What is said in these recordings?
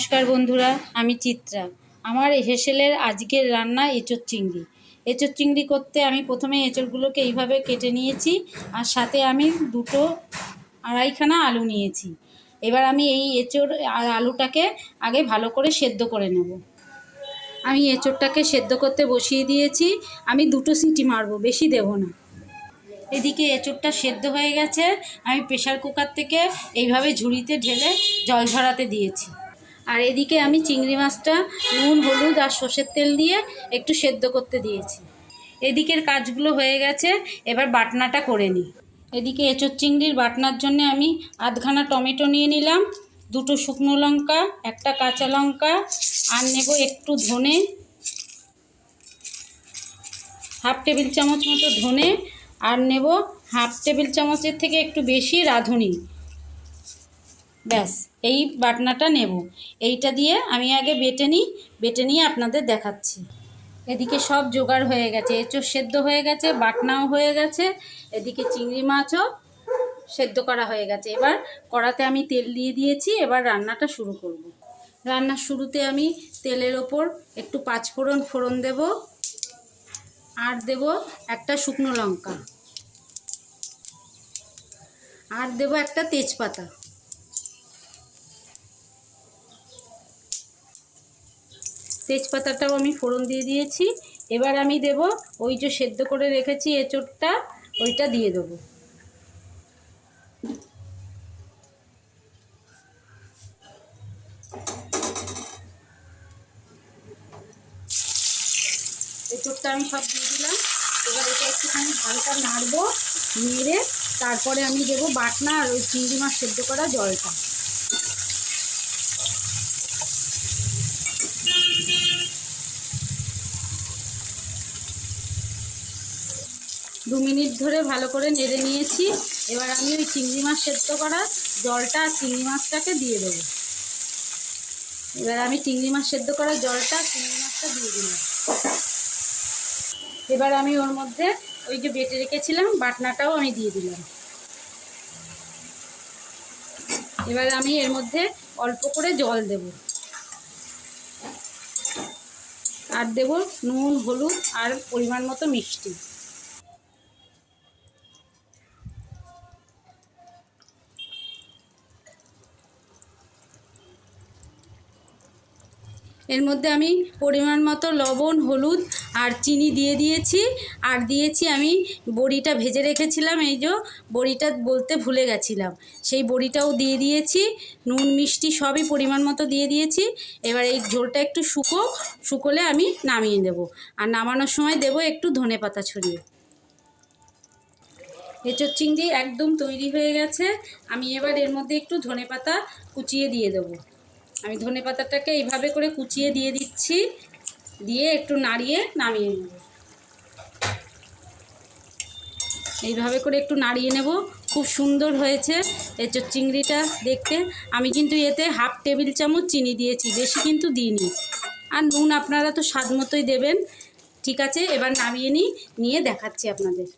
নমস্কার বন্ধুরা, আমি চিত্রা। আমার হেসেলের আজকের রান্না এঁচোর চিংড়ি। এঁচোর চিংড়ি করতে আমি প্রথমে এঁচোড়গুলোকে এইভাবে কেটে নিয়েছি, আর সাথে আমি দুটো আড়াইখানা আলু নিয়েছি। এবার আমি এই এঁচোড় আর আলুটাকে আগে ভালো করে সেদ্ধ করে নেব। আমি এঁচোড়টাকে সেদ্ধ করতে বসিয়ে দিয়েছি, আমি দুটো সিটি মারবো, বেশি দেব না। এদিকে এঁচোড়টা সেদ্ধ হয়ে গেছে, আমি প্রেশার কুকার থেকে এইভাবে ঝুড়িতে ঢেলে জল ঝরাতে দিয়েছি। আর এদিকে আমি চিংড়ি মাছটা নুন, হলুদ আর সর্ষের তেল দিয়ে একটু সেদ্ধ করতে দিয়েছি। এদিকের কাজগুলো হয়ে গেছে, এবার বাটনাটা করে নিই। এদিকে এঁচোড় চিংড়ির বাটনার জন্য আমি আধখানা টমেটো নিয়ে নিলাম, দুটো শুকনো লঙ্কা, একটা কাঁচা লঙ্কা, আর নেব একটু ধনে। হাফ টেবিল চামচ মতো ধনে, আর নেব হাফ টেবিল চামচের থেকে একটু বেশি রাঁধুনি। ব্যাস, এই বাটনাটা নেব। এইটা দিয়ে আমি আগে বেটে নিই, বেটে নিয়ে আপনাদের দেখাচ্ছি। এদিকে সব জোগাড় হয়ে গেছে, এঁচোড় সেদ্ধ হয়ে গেছে, বাটনাও হয়ে গেছে, এদিকে চিংড়ি মাছও সেদ্ধ করা হয়ে গেছে। এবার কড়াতে আমি তেল দিয়ে দিয়েছি, এবার রান্নাটা শুরু করব। রান্নার শুরুতে আমি তেলের ওপর একটু পাঁচফোড়ন ফোড়ন দেব, আর দেব একটা শুকনো লঙ্কা, আর দেব একটা তেজপাতা। তেজপাতাটাও আমি ফোড়ন দিয়ে দিয়েছি। এবার আমি দেব ওই যে সেদ্ধ করে রেখেছি এঁচোড়টা, ওইটা দিয়ে দেবো। এঁচোড়টা আমি সব দিয়ে দিলাম। এবার এটা একটুখানি হালকা নাড়বো, নেড়ে তারপরে আমি দেবো বাটনা আর ওই চিংড়ি মাছ সেদ্ধ করা জলটা। দু মিনিট ধরে ভালো করে নেড়ে নিয়েছি। এবার আমি ওই চিংড়ি মাছ সেদ্ধ করা জলটা আর চিংড়ি মাছটাকে দিয়ে দেবো। এবার আমি চিংড়ি মাছ সেদ্ধ করা জলটা চিংড়ি মাছটা দিয়ে দিলাম। এবার আমি ওর মধ্যে ওই যে বেটে রেখেছিলাম, বাটনাটাও আমি দিয়ে দিলাম। এবার আমি এর মধ্যে অল্প করে জল দেব। আর দেব নুন, হলুদ আর পরিমাণ মতো মিষ্টি। এর মধ্যে আমি পরিমাণ মতো লবণ, হলুদ আর চিনি দিয়ে দিয়েছি। আর দিয়েছি আমি বড়িটা ভেজে রেখেছিলাম, এই যে বড়িটা বলতে ভুলে গেছিলাম। সেই বড়িটাও দিয়ে দিয়েছি, নুন, মিষ্টি সবই পরিমাণ মতো দিয়ে দিয়েছি। এবার এই ঝোলটা একটু শুকো, শুকোলে আমি নামিয়ে দেব আর নামানোর সময় দেব একটু ধনে পাতা ছড়িয়ে। এঁচোর চিংড়ি একদম তৈরি হয়ে গেছে, আমি এবার এর মধ্যে একটু ধনে পাতা কুচিয়ে দিয়ে দেবো। আমি ধনে পাতাটাকে এইভাবে করে কুচিয়ে দিয়ে দিচ্ছি। দিয়ে একটু নাড়িয়ে নামিয়ে নেব। এইভাবে করে একটু নাড়িয়ে নেব। খুব সুন্দর হয়েছে এঁচোর চিংড়িটা দেখতে। আমি কিন্তু এতে হাফ টেবিল চামচ চিনি দিয়েছি, বেশি কিন্তু দিইনি। আর নুন আপনারা তো স্বাদ মতোই দেবেন। ঠিক আছে, এবার নামিয়ে নিই নিয়ে দেখাচ্ছি আপনাদের।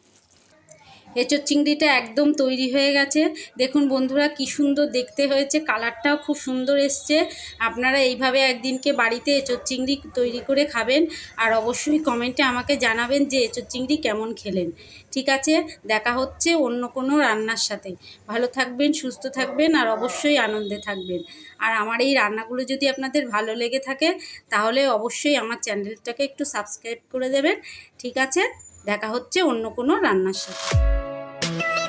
এঁচোর চিংড়িটা একদম তৈরি হয়ে গেছে। দেখুন বন্ধুরা, কি সুন্দর দেখতে হয়েছে। কালারটাও খুব সুন্দর এসছে। আপনারা এইভাবে একদিনকে বাড়িতে এঁচোর চিংড়ি তৈরি করে খাবেন আর অবশ্যই কমেন্টে আমাকে জানাবেন যে এঁচোর চিংড়ি কেমন খেলেন। ঠিক আছে, দেখা হচ্ছে অন্য কোনো রান্নার সাথে। ভালো থাকবেন, সুস্থ থাকবেন আর অবশ্যই আনন্দে থাকবেন। আর আমার এই রান্নাগুলো যদি আপনাদের ভালো লেগে থাকে, তাহলে অবশ্যই আমার চ্যানেলটাকে একটু সাবস্ক্রাইব করে দেবেন। ঠিক আছে, দেখা হচ্ছে অন্য কোনো রান্নার সাথে। Bye.